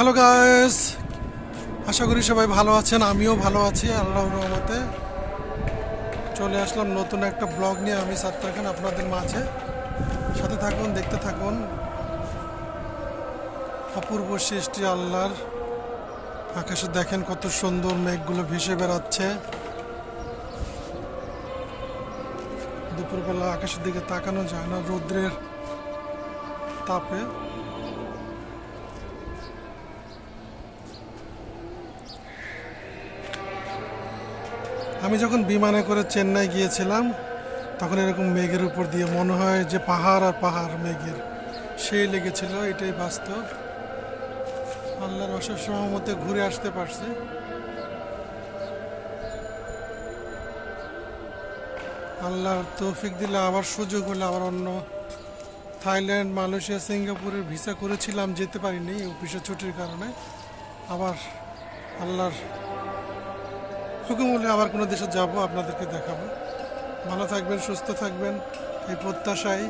Hello guys আশা করি সবাই ভালো আছেন, আমিও ভালো আছি আল্লাহ রহমতে। চলে আসলাম নতুন একটা ব্লগ নিয়ে আমি সাত্তার খান আপনাদের মাঝে। সাথে থাকুন, দেখতে থাকুন। অপূর্ব সৃষ্টি আল্লাহর। আকাশে দেখেন কত সুন্দর মেঘগুলো ভেসে বেড়াচ্ছে। দুপুরবেলা আকাশের দিকে তাকানো যায় না রৌদ্রের তাপে। আমি যখন বিমানে করে চেন্নাই গিয়েছিলাম, তখন এরকম মেঘের উপর দিয়ে মনে হয় যে পাহাড় আর পাহাড় মেঘের সেই লেগেছিল, এটাই বাস্তব। আল্লাহর অশেষ সহমতে ঘুরে আসতে পারছি। আল্লাহর তৌফিক দিলে আবার সুযোগ হলে আবার অন্য থাইল্যান্ড, মালয়েশিয়া, সিঙ্গাপুরের ভিসা করেছিলাম, যেতে পারিনি অফিসের ছুটির কারণে। আবার আল্লাহর হুকুম মূল্যে আবার কোনো দেশে যাব আপনাদেরকে দেখাবো। ভালো থাকবেন সুস্থ থাকবেন এই প্রত্যাশায়